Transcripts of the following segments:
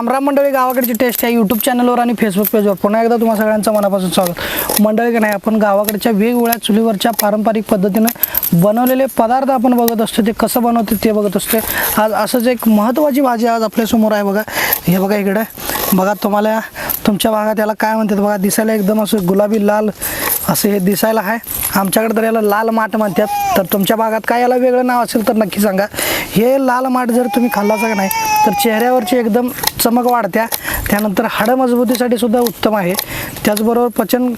रामराम मंडळी गावाकडची टेस्ट आहे. यूट्यूब चॅनलवर आणि फेसबुक पेजवर पुन्हा एकदा तुम्हा सगळ्यांचं मनापासून स्वागत. मंडळी का नाही आपण गावाकडच्या वेगवेगळ्या चुलीवरच्या पारंपरिक पद्धतीनं बनवलेले पदार्थ आपण बघत असतो. ते कसं बनवते ते बघत असते. आज असंच एक महत्त्वाची भाजी आज आपल्यासमोर आहे बघा. हे बघा इकडं. बघा तुम्हाला तुमच्या भागात याला काय म्हणतात बघा? दिसायला एकदम असं गुलाबी लाल असं हे दिसायला आहे. आमच्याकडे तर याला लाल माठ म्हणतात. तर तुमच्या भागात काय याला वेगळं नाव असेल तर नक्की सांगा. हे लाल माठ जर तुम्ही खाल्लाचा का नाही तर चेहऱ्यावरची एकदम चमक वाढत्या. त्यानंतर हाडं मजबूतीसाठी सुद्धा उत्तम आहे. त्याचबरोबर पचन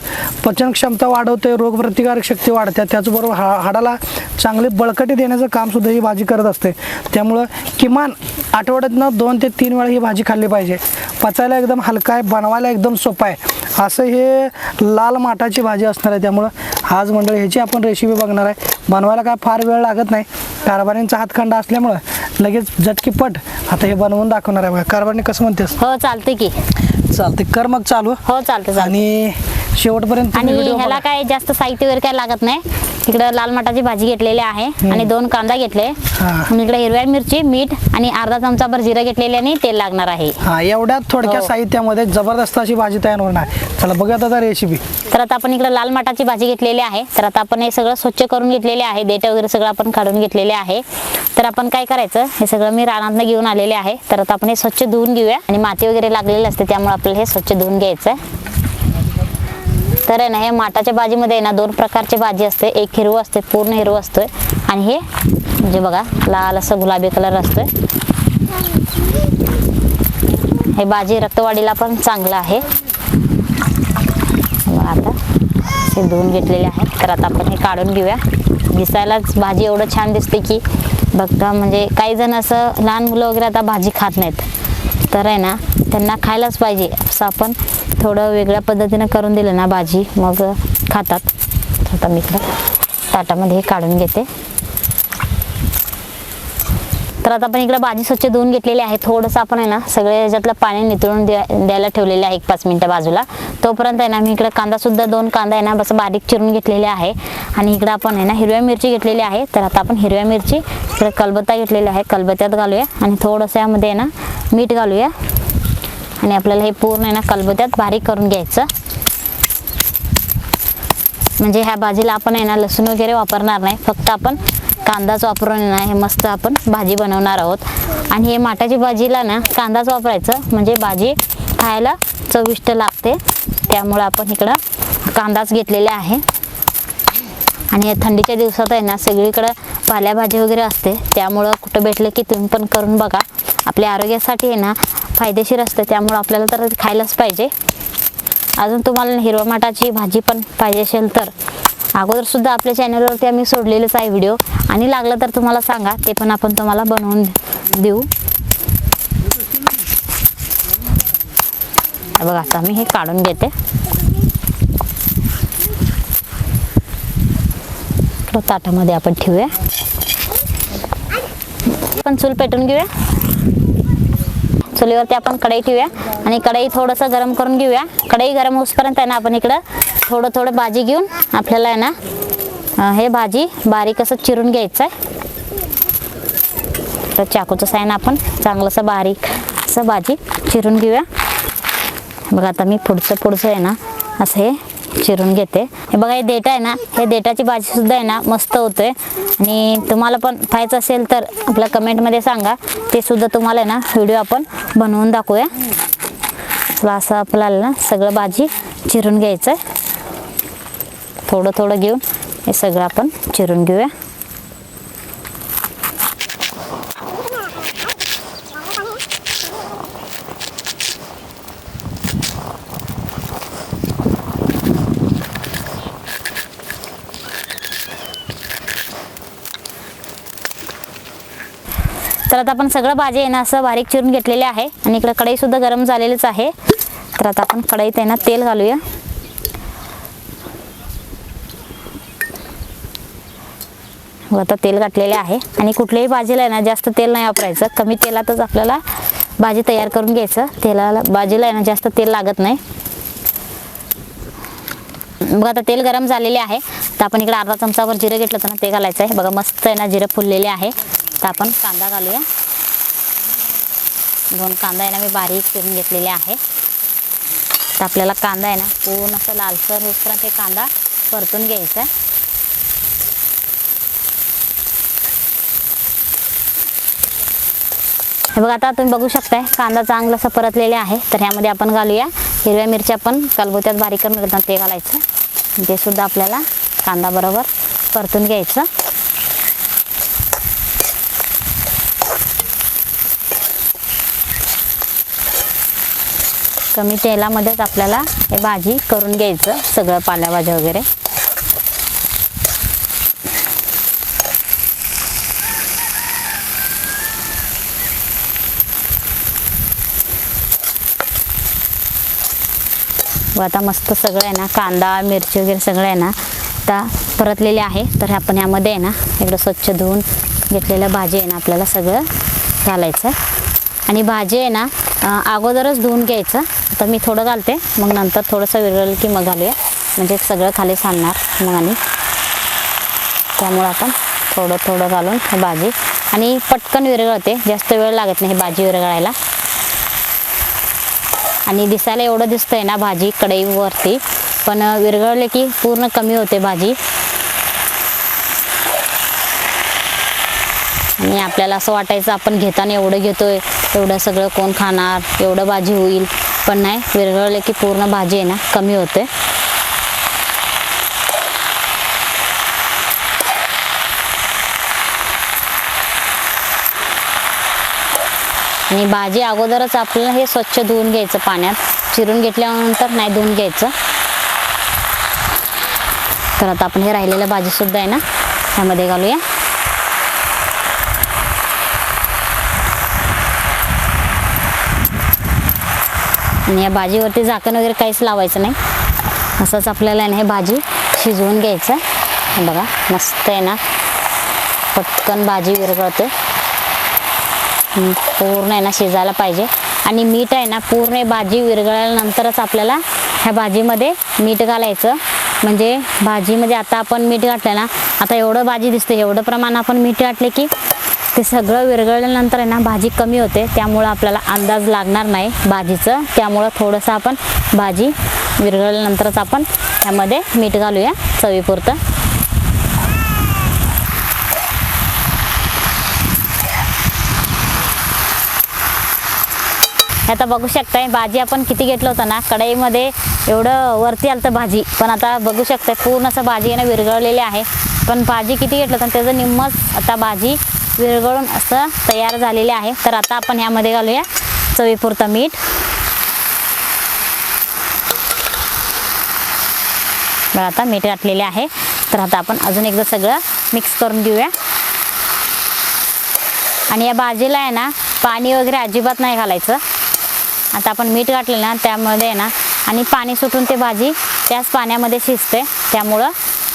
पचन क्षमता वाढवते रोगप्रतिकारक शक्ती वाढते. त्याचबरोबर हा हाडाला चांगली बळकटी देण्याचं कामसुद्धा ही भाजी करत असते. त्यामुळं किमान आठवड्यातनं दोन ते तीन वेळा ही भाजी खाल्ली पाहिजे. पचायला एकदम हलका आहे बनवायला एकदम सोपं आहे. असं हे लाल माठाची भाजी असणार आहे. त्यामुळं आज मंडळी ह्याची आपण रेसिपी बघणार आहे. बनवायला काय फार वेळ लागत नाही. कारभारींचा हातखंडा असल्यामुळं लगेच झटकीपट आता हे बनवून दाखवणार आहे बघा. कारभारने कसं म्हणतेस? हो चालते की. चालते कर मग चालू. हो चालते चालते आणि शेवटपर्यंत तुम्ही आणि ह्याला. काय जास्त साहित्य वगैरे काय लागत नाही? इकडं लाल मटाची भाजी घेतलेली आहे आणि दोन कांदा घेतले. इकडे हिरव्या मिरची मीठ आणि अर्धा चमचाभर जिरं घेतलेले आणि तेल लागणार आहे. हा एवढ्या थोडक्या हो. साहित्यामध्ये जबरदस्त अशी भाजी तयार होणार चला बघूयात आता रेसिपी तर आता आपण इकडे लाल मटाची भाजी घेतलेली आहे. तर आता आपण हे सगळं स्वच्छ करून घेतलेले आहे. देठ वगैरे सगळं आपण काढून घेतलेले आहे. तर आपण काय करायचं हे सगळं मी रानातनं घेऊन आलेले आहे. तर आता आपण हे स्वच्छ धुवून घेऊया. आणि माती वगैरे लागलेली असते त्यामुळे आपल्याला हे स्वच्छ धुवून घ्यायचं आहे तर आहे ना हे माटाच्या भाजीमध्ये आहे ना दोन प्रकारची भाजी असते. एक हिरवं असते पूर्ण हिरवं असतोय. आणि हे म्हणजे बघा लाल असं गुलाबी कलर असतोय. हे भाजी रक्तवाढीला पण चांगलं आहे. आता हे धुवून घेतलेले आहेत. तर आता आपण हे काढून घेऊया. दिसायलाच भाजी एवढं छान दिसते की बघता म्हणजे काही जण असं लहान मुलं वगैरे आता भाजी खात नाहीत. तर आहे ना त्यांना खायलाच पाहिजे. असं आपण थोडं वेगळ्या पद्धतीनं करून दिलं ना भाजी मग खातात. आता मी इकडं ताटामध्ये हे काढून घेते. तर आता आपण इकडे भाजी स्वच्छ धुवून घेतलेली आहे. थोडंसं आपण आहे ना सगळे याच्यातलं पाणी नितळून द्या द्यायला ठेवलेले आहे एक पाच मिनटं बाजूला. तोपर्यंत आहे ना मी इकडे कांदासुद्धा दोन कांदा आहे ना बस बारीक चिरून घेतलेले आहे. आणि इकडं आपण आहे ना हिरव्या मिरची घेतलेली आहे. तर आता आपण हिरव्या मिरची इकडे कलबत्ता घेतलेली आहे. कलबत्त्यात घालूया. आणि थोडंसं यामध्ये आहे ना मीठ घालूया. आणि आपल्याला हे पूर्ण आहे ना कलबत्यात बारीक करून घ्यायचं. म्हणजे ह्या भाजीला आपण आहे ना लसूण वगैरे वापरणार नाही. फक्त आपण कांदाच वापरून येणार हे मस्त आपण भाजी बनवणार आहोत. आणि हे माटाची भाजीला ना कांदाच वापरायचं. म्हणजे भाजी खायला चविष्ट लागते. त्यामुळे आपण इकडं कांदाच घेतलेला आहे. आणि हे थंडीच्या दिवसात आहे ना सगळीकडं पाल्याभाजी वगैरे असते. त्यामुळं कुठं भेटलं की तुम्ही पण करून बघा. आपल्या आरोग्यासाठी आहे ना फायदेशीर असतं त्यामुळं आपल्याला तर खायलाच पाहिजे. अजून तुम्हाला हिरव्या मटाची भाजी पण पाहिजे असेल तर. अगोदर सुद्धा आपल्या चॅनलवरती आम्ही सोडलेलेच आहे व्हिडिओ आणि लागलं तर तुम्हाला सांगा ते पण आपण तुम्हाला बनवून देऊ. बघा आता मी हे काढून घेते. ताटामध्ये आपण ठेवूया. पण चूल पेटून घेऊया. चुलीवरती आपण कढई ठेवूया आणि कढई थोडंसं गरम करून घेऊया. कढई गरम होसपर्यंत आहे ना आपण इकडं थोडं थोडं भाजी घेऊन आपल्याला आहे ना हे भाजी बारीक असं चिरून घ्यायचं आहे तर चाकूचं ना आपण चांगलंसं बारीक असं भाजी चिरून घेऊया. बघा आता मी पुढचं पुढचं आहे ना असं हे चिरून घेते. हे बघा हे देठ आहे ना हे देठाची भाजी सुद्धा आहे ना मस्त होते आणि तुम्हाला पण पाहायचं असेल तर आपल्या कमेंटमध्ये सांगा. ते सुद्धा तुम्हाला आहे ना व्हिडिओ आपण बनवून दाखवूया. चला असं आपल्याला ना सगळं भाजी चिरून घ्यायचं आहे थोडं थोडं घेऊन हे सगळं आपण चिरून घेऊया. तर आता आपण सगळं भाजी आहे ना असं बारीक चिरून घेतलेले आहे. आणि इकडं कढई सुद्धा गरम झालेलीच आहे. तर आता आपण कढईत आहे ना तेल घालूया. मग आता तेल घातलेले आहे. आणि कुठल्याही भाजीला आहे ना जास्त तेल नाही वापरायचं. कमी तेलातच आपल्याला भाजी तयार करून घ्यायचं. तेलाला भाजीला आहे ना जास्त तेल लागत नाही. बघा आता तेल गरम झालेले आहे. तर आपण इकडे अर्धा चमचावर जिरं घेतलं तर ना ते घालायचं आहे. बघा मस्त आहे ना जिरं फुललेले आहे. तर आपण कांदा घालूया. दोन कांदा आहे ना मी बारीक चिरून घेतलेले आहे. तर आपल्याला कांदा आहे ना पूर्ण असं लालसर होईपर्यंत ते कांदा परतून घ्यायचा आहे. हे बघा आता तुम्ही बघू शकताय कांदा चांगला असं परतलेले आहे. तर ह्यामध्ये आपण घालूया. हिरव्या मिरच्या पण कलबोत्यात बारीक करून घेतात ते घालायचं. ते सुद्धा आपल्याला कांदा बरोबर परतून घ्यायचं. कमी तेलामध्येच आपल्याला हे भाजी करून घ्यायचं सगळं पालेभाज्या वगैरे. व आता मस्त सगळं आहे ना कांदा मिरची वगैरे सगळं आहे ना आता परतलेले आहे तर आपण यामध्ये आहे ना इकडं स्वच्छ धुवून घेतलेलं भाजी आहे ना आपल्याला सगळं घालायचं. आणि भाजी आहे ना अगोदरच धुवून घ्यायचं. आता मी थोडं घालते. मग नंतर थोडंसं विरळ की मग घालूया. म्हणजे सगळं खाली सांडणार मग आणि त्यामुळं आपण थोडं थोडं घालून भाजी. आणि पटकन विरघळते. जास्त वेळ लागत नाही भाजी विरघळायला. आणि दिसायला एवढं दिसतंय ना भाजी कढईवरती. पण विरघळले की पूर्ण कमी होते भाजी. आणि आपल्याला असं वाटायचं आपण घेताना एवढं घेतोय एवढं सगळं कोण खाणार एवढं भाजी होईल. पण नाही विरघळले की पूर्ण भाजी आहे ना कमी होते. आणि भाजी अगोदरच आपल्याला हे स्वच्छ धुवून घ्यायचं पाण्यात. चिरून घेतल्यानंतर नाही धुवून घ्यायचं. तर आता आपण हे राहिलेलं भाजी सुद्धा आहे ना ह्यामध्ये घालूया. आणि या भाजीवरती झाकण वगैरे काहीच लावायचं नाही. असंच आपल्याला ना हे भाजी शिजवून घ्यायचं बघा मस्त आहे ना. पटकन भाजी विरघळते. पूर्ण आहे ना शिजायला पाहिजे. आणि मीठ आहे ना पूर्ण भाजी विरघळल्यानंतरच आपल्याला ह्या भाजीमध्ये मीठ घालायचं. म्हणजे भाजीमध्ये आता आपण मीठ घातलं ना आता एवढं भाजी दिसते एवढं प्रमाण आपण मीठ घातले की ते सगळं विरघळल्यानंतर आहे ना भाजी कमी होते. त्यामुळं आपल्याला अंदाज लागणार नाही भाजीचं. त्यामुळं थोडंसं आपण भाजी विरघळल्यानंतरच आपण त्यामध्ये मीठ घालूया चवीपुरतं. हे आता बघू शकताय भाजी आपण किती घेतलं होतं ना कढईमध्ये एवढं वरती आलं भाजी. पण आता बघू शकताय पूर्ण असं भाजी आहे ना विरघळलेली आहे. पण भाजी किती घेतलं होतं त्याचं निम्मच आता भाजी विरघळून असं तयार झालेली आहे. तर आता आपण ह्यामध्ये घालूया चवीपुरतं मीठ. आता मीठ घातलेले आहे. तर आता आपण अजून एकदा सगळं मिक्स करून घेऊया. आणि या भाजीला आहे ना पाणी वगैरे अजिबात नाही घालायचं. आता आपण मीठ घातलेलं ना त्यामध्ये आहे ना आणि पाणी सुटून ते भाजी त्याच पाण्यामध्ये शिजते. त्यामुळं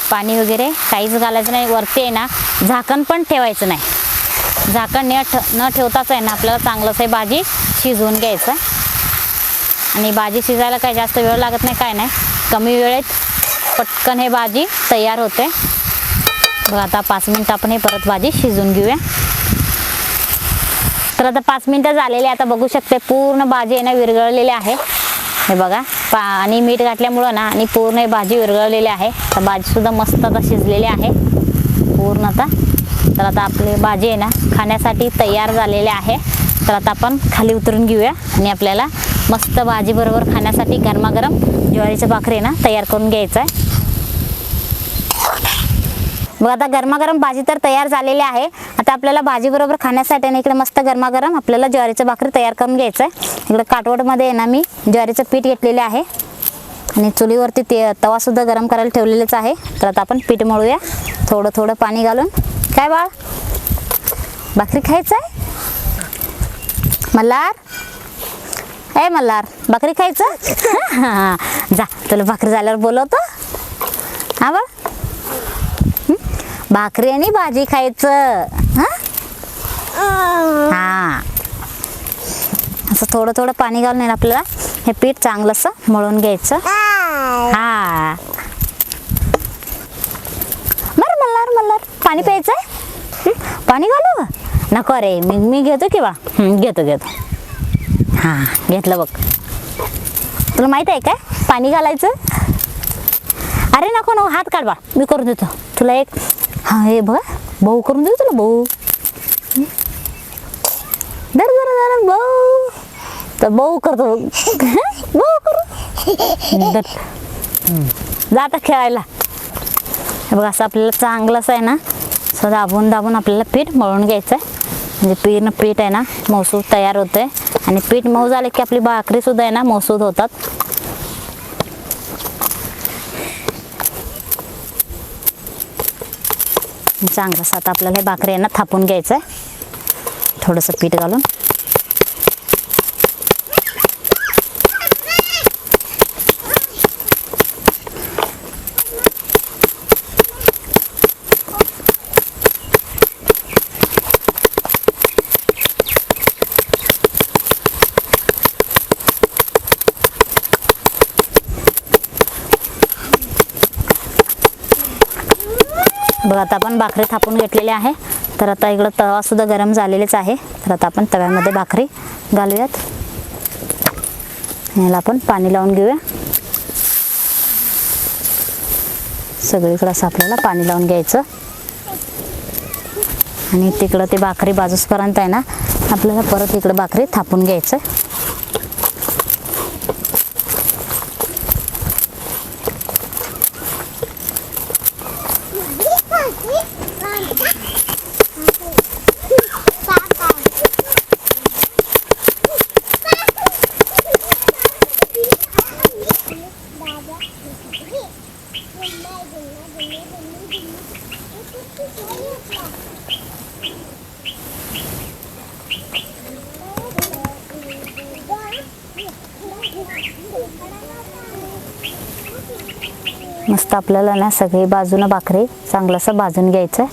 पाणी वगैरे काहीच घालायचं नाही. वरती आहे ना झाकण पण ठेवायचं नाही. झाकण न ठ न ठेवताच आहे ना आपल्याला चांगलंच आहे भाजी शिजवून घ्यायचं. आणि भाजी शिजायला काही जास्त वेळ लागत नाही काय नाही. कमी वेळेत पटकन हे भाजी तयार होते. बघा आता पाच मिनटं आपण हे परत भाजी शिजून घेऊया. तर आता पाच मिनटं झालेली आता बघू शकते पूर्ण भाजी आहे ना विरघळलेली आहे. हे बघा पा आणि मीठ घातल्यामुळं ना आणि पूर्ण ही भाजी विरघळलेली आहे. तर भाजीसुद्धा मस्त आता शिजलेली आहे. पूर्ण आता. तर आता आपली भाजी आहे ना खाण्यासाठी तयार झालेले आहे. तर आता आपण खाली उतरून घेऊया आणि आपल्याला मस्त भाजीबरोबर खाण्यासाठी गरमागरम ज्वारीचं भाकरी ना तयार करून घ्यायचं आहे. बघ आता गरमागरम भाजी तर तयार झालेली आहे. आता आपल्याला भाजीबरोबर खाण्यासाठी ना इकडे मस्त गरमागरम आपल्याला ज्वारीचं भाकरी तयार करून घ्यायचं आहे. इकडे काटवडमध्ये आहे ना मी ज्वारीचं पीठ घेतलेले आहे. आणि चुलीवरती ते तवासुद्धा गरम करायला ठेवलेलंच आहे. तर आता आपण पीठ मळूया. थोडं थोडं पाणी घालून. काय बाळ? भाकरी खायचं आहे? मल्हार? ए मल्हार भाकरी खायचं? हां जा तुला भाकरी झाल्यावर बोलवतो. हा बा भाकरी आणि भाजी खायचं. हा? हा. असं थोडं थोडं पाणी घालून येईल आपल्याला हे पीठ चांगलंसं मळून घ्यायचं. हा. बरं मल्हार मल्हार पाणी प्यायचंय? आहे पाणी घालू नको रे मी मी घेतो किंवा? घेतो घेतो. हां घेतलं बघ. तुला माहीत आहे काय पाणी घालायचं? अरे नको नको हात काढ बा. मी करून देतो. तुला एक हां हे बघ भाऊ करून देऊ तुला भाऊ दर धर जरा जरा भाऊ तर भाऊ करतो. भाऊ करू. दर जाता खेळायला. हे बघ असं आपल्याला चांगलंच आहे ना? असं दाबून दाबून आपल्याला पीठ मळून घ्यायचं आहे म्हणजे पीठ पीठ आहे ना मौसूद तयार होतं आहे आणि पीठ मऊ झाले की आपली भाकरीसुद्धा आहे ना मौसूद होतात. चांगलं सात आता आपल्याला हे भाकरी आहे ना थापून घ्यायचं आहे थोडंसं पीठ घालून. बघा आता आपण भाकरी थापून घेतलेली आहे. तर आता इकडं तवासुद्धा गरम झालेलेच आहे. तर आता आपण तव्यामध्ये भाकरी घालूयात. याला आपण पाणी लावून घेऊया. सगळीकडं असं आपल्याला पाणी लावून घ्यायचं. आणि तिकडं ते भाकरी बाजूसपर्यंत आहे ना आपल्याला परत इकडं भाकरी थापून घ्यायचं मस्त आपल्याला ना सगळी बाजूनं भाकरी चांगलंसं भाजून घ्यायचं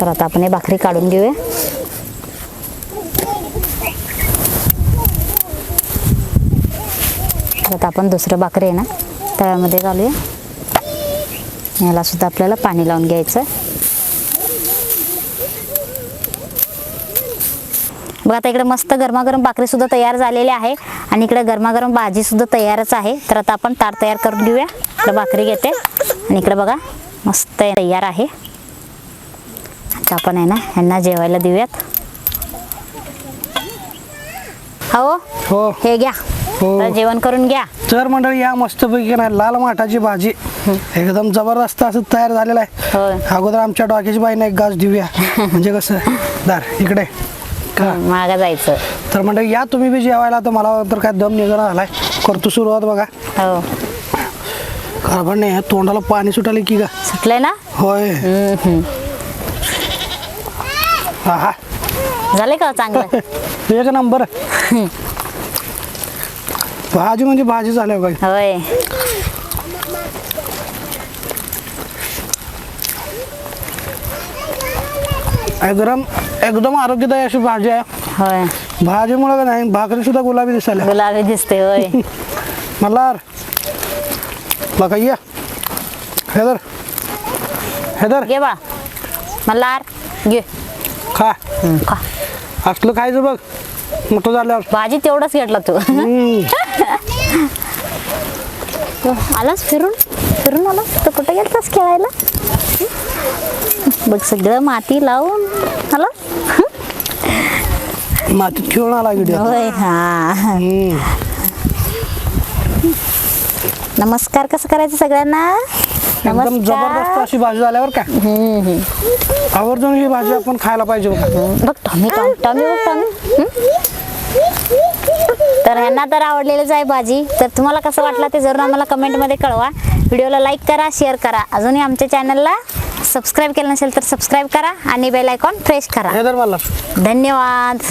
तर आता आपण हे भाकरी काढून घेऊया. तर आता आपण दुसरं भाकरी आहे ना तळ्यामध्ये घालूया. याला सुद्धा आपल्याला पाणी लावून घ्यायचं. बघा आता इकडे मस्त गरमागरम भाकरी सुद्धा तयार झालेली आहे आणि इकडे गरमागरम भाजी सुद्धा तयारच आहे. तर आता आपण ताट तयार करून घेऊया. इकडे भाकरी घेते. आणि इकडे बघा मस्त तयार आहे. आता आपण आहे ना यांना जेवायला देऊयात. हो? हो. हे घ्या. हो. तर जेवण करून घ्या. तर मंडळी या मस्तपैकी ना लाल माठाची भाजी एकदम जबरदस्त असं तयार झालेलं आहे. अगोदर आमच्या डॉक्याची बाईने एक गाज देऊया. म्हणजे कसं दार इकडे. का? मागं जायचं. तर म्हणजे या तुम्ही बी जेवायला तर मला तर काय दम निघणं आलाय करतो सुरुवात बघा. हो. कारण नाही तोंडाला पाणी सुटाले की का सुटलंय ना? होय. हम्म, हम्म. हा. हा झाले का चांगलं? एक नंबर. भाजी म्हणजे भाजी झाल्या बघा होय. एकदम एकदम आरोग्यदायी अशी भाजी आहे. होय. भाजीमुळे का नाही भाकरी सुद्धा गुलाबी दिसायला गुलाबी दिसते होय. मल्हार बघा या. हेदर हेदर. घे बा. मल्हार घे. खा. खा. असलं खायचं बघ. मोठं झाल्यावर. भाजी तेवढंच घेतला तू. हम्म. आलास फिरून? फिरून आलास तर कुठे गेलतास खेळायला? बघ सगळं माती लावून. आला मातीत खेळून आला व्हिडिओ होय हा. नमस्कार कसं करायचं सगळ्यांना? एकदम जबरदस्त अशी भाजी झाल्यावर का. आवर्जून ही भाजी आपण खायला पाहिजे बघा. बघ टॉमी टॉमी टॉमी बघ टॉमी? तर ह्यांना तर आवडलेलंच आहे भाजी. तर तुम्हाला कसं वाटलं ते जरूर आम्हाला कमेंटमध्ये कळवा. व्हिडिओला लाईक करा शेअर करा. अजूनही आमच्या चॅनलला सबस्क्राईब केलं नसेल तर सबस्क्राईब करा आणि बेल आयकॉन प्रेस करा. धन्यवाद. धन्यवाद.